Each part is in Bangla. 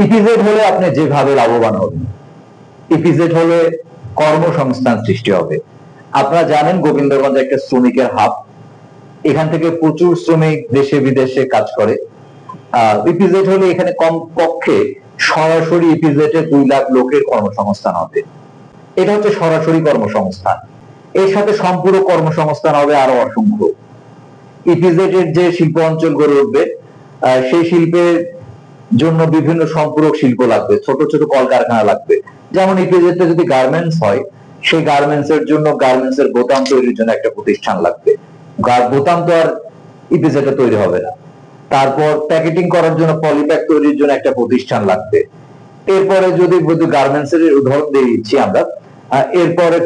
ইপিজেড হলে আপনি যেভাবে লাভবান হবেন, ইপিজেড হলে কর্মসংস্থান সৃষ্টি হবে। আপনারা জানেন গোবিন্দগঞ্জ একটা শ্রমিকের হাব। এখান থেকে প্রচুর শ্রমিক দেশে বিদেশে কাজ করে। ইপিজেড হলে এখানে কম পক্ষে সরাসরি ইপিজেড এ দুই লাখ লোকের কর্মসংস্থান হবে। এটা হচ্ছে সরাসরি কর্মসংস্থান। এর সাথে সম্পূরক কর্মসংস্থান হবে আরও অসংখ্য। ইপিজেড এর যে শিল্প অঞ্চল গড়ে উঠবে সেই শিল্পের জন্য বিভিন্ন সম্পূরক শিল্প লাগবে, ছোট ছোট কলকারখানা লাগবে। যেমন ইপিজেড যদি গার্মেন্টস হয়, সেই গার্মেন্টস এর জন্য গার্মেন্টস এর বোতাম তৈরির জন্য একটা প্রতিষ্ঠান লাগবে। বোতাম তো আর ইপিজেড এ তৈরি হবে না। তারপর প্যাকেটিং করার জন্য পলিপ্যাক তৈরির জন্য একটা প্রতিষ্ঠান লাগবে। এরপরে যদি গার্মেন্টস এর উদাহরণ দিয়ে দিচ্ছি আমরা এরপরে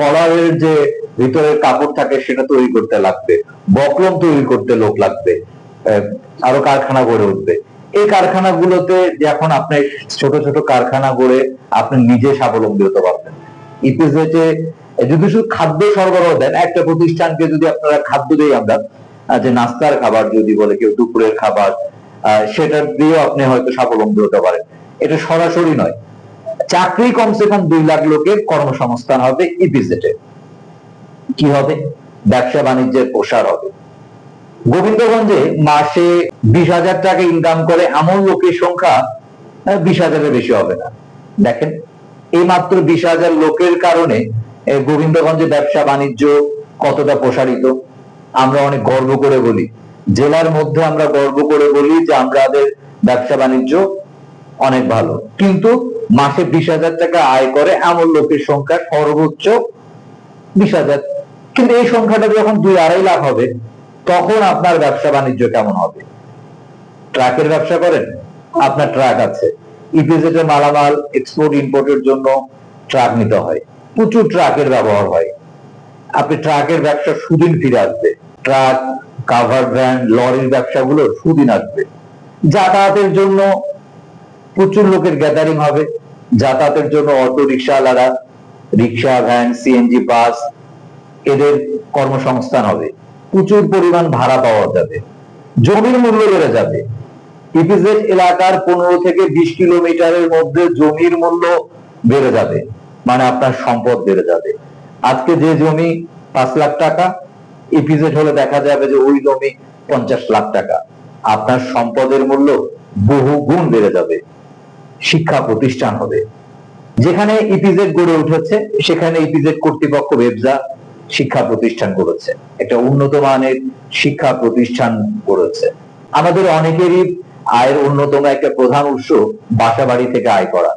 কলারের যে ভিতরের কাপড় থাকে সেটা তৈরি করতে লাগবে, বকলম তৈরি করতে লোক লাগবে আরও কারখানা গড়ে উঠবে। এই কারখানাগুলোতে যখন আপনি ছোট ছোট কারখানা গড়ে আপনি নিজে স্বাবলম্বী হতে পারবেন। ইপিজেটে যদি শুধু খাদ্য সরবরাহ দেন, একটা প্রতিষ্ঠানকে যদি আপনারা খাদ্য দিই আমরা যে নাস্তার খাবার যদি বলে কেউ, দুপুরের খাবার সেটা দিয়েও আপনি হয়তো স্বাবলম্বী হতে পারেন। এটা সরাসরি নয়। চাকরি কমসে কম দুই লাখ লোকের কর্মসংস্থান হবে ইপিজেটে কি হবে? ব্যবসা বাণিজ্যের প্রসার হবে। গোবিন্দগঞ্জে মাসে বিশ হাজার টাকা ইনকাম করে এমন লোকের সংখ্যা বিশ হাজারের বেশি হবে না। দেখেন এই মাত্র বিশ হাজার লোকের কারণে গোবিন্দগঞ্জে ব্যবসা বাণিজ্য কতটা প্রসারিত? আমরা অনেক গর্ব করে বলি। জেলার মধ্যে আমরা গর্ব করে বলি যে আমাদের ব্যবসা বাণিজ্য অনেক ভালো। কিন্তু মাসে বিশ হাজার টাকা আয় করে এমন লোকের সংখ্যা সর্বোচ্চ বিশ হাজার। কিন্তু এই সংখ্যাটা যখন দুই আড়াই লাখ হবে তখন আপনার ব্যবসা বাণিজ্য কেমন হবে? ট্রাকের ব্যবসা করেন? আপনার ট্রাক আছে। ইপিজেড এর মালামাল এক্সপোর্ট ইম্পোর্টের জন্য ট্রাক নিতে হয়। প্রচুর ট্রাকের ব্যবহার হয়। আপনি ট্রাকের ব্যবসা সুদিন ফিরে আসবে। ট্রাক কাভার ভ্যান লরির ব্যবসাগুলো সুদিন আসবে। যাতায়াতের জন্য প্রচুর লোকের গ্যাদারিং হবে। যাতায়াতের জন্য অটো রিক্সাওয়ালারা রিক্সা ভ্যান সিএনজি বাস এদের কর্মসংস্থান হবে। প্রচুর পরিমাণ ভাড়া পাওয়া যাবে। জমির মূল্য বেড়ে যাবে। ইপিজেড এলাকার পনেরো থেকে বিশ কিলোমিটারের মধ্যে জমির মূল্য বেড়ে যাবে মানে আপনার সম্পদ বেড়ে যাবে। আজকে যে জমি পাঁচ লাখ টাকা ইপিজেড হলে দেখা যাবে যে ওই জমি পঞ্চাশ লাখ টাকা। আপনার সম্পদের মূল্য বহু গুণ বেড়ে যাবে। শিক্ষা প্রতিষ্ঠান হবে। যেখানে ইপিজেড গড়ে উঠেছে, সেখানে ইপিজেড কর্তৃপক্ষ, ব্যবসা শিক্ষা প্রতিষ্ঠান করেছে। একটা উন্নত মানের শিক্ষা প্রতিষ্ঠান করেছে। আমাদের অনেকেরই আয়ের অন্যতম একটা প্রধান উৎস বাসা বাড়ি থেকে আয় করা।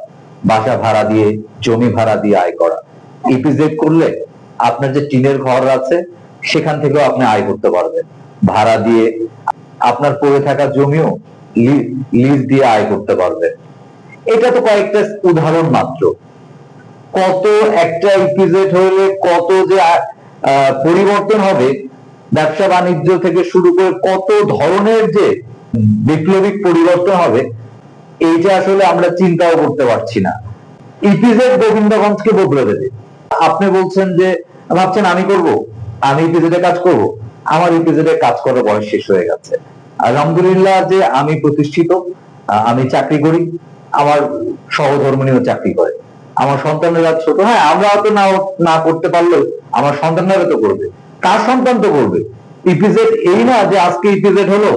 বাসা ভাড়া দিয়ে, জমি ভাড়া দিয়ে আয় করা। ইপিজেড করলে আপনার যে টিনের ঘর আছে, সেখান থেকেও আপনি আয় করতে পারবেন। ভাড়া দিয়ে আপনার পড়ে থাকা জমিও লিজ দিয়ে আয় করতে পারবেন। এটা তো কয়েকটা উদাহরণ মাত্র। কত একটা ইপিজেড হলে কত যে পরিবর্তন হবে। ব্যবসা বাণিজ্য থেকে শুরু করে কত ধরনের যে বিপ্লবিক পরিবর্তন হবে, এইটা আসলে আমরা চিন্তাও করতে পারছি না। ইপিজেড গোবিন্দগঞ্জকে বদলে দেবে। আপনি বলছেন যে, ভাবছেন আমি করব, আমি ইপিজেডে কাজ করব, আমার ইপিজেডে কাজ করার বয়স শেষ হয়ে গেছে। আলহামদুলিল্লাহ যে আমি প্রতিষ্ঠিত আমি চাকরি করি, আমার সহধর্মিনীও চাকরি করে। আমার সন্তানেরা ছোট হ্যাঁ আমরা হয়তো না না করতে পারলেও আমার সন্তানেরা তো করবে। কার সন্তান তো করবে? ইপিজেড এই না যে আজকে ইপিজেড হলো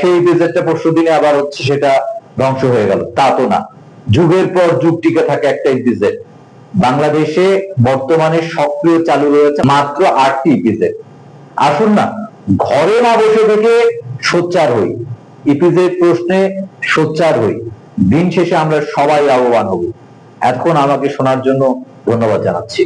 সেই ইপিজেডটা পরশু দিনে আবার হচ্ছে সেটা ধ্বংস হয়ে গেল। তা তো না। যুগের পর যুগ টিকে থাকে একটা ইপিজেড বাংলাদেশে বর্তমানে সক্রিয় চালু রয়েছে মাত্র আটটি ইপিজেড আসুন না, ঘরে না বসে থেকে সোচ্চার হই। ইপিজেড প্রশ্নে সোচ্চার হই। দিন শেষে আমরা সবাই লাভবান হব। এখন আমাকে শোনার জন্য ধন্যবাদ জানাচ্ছি।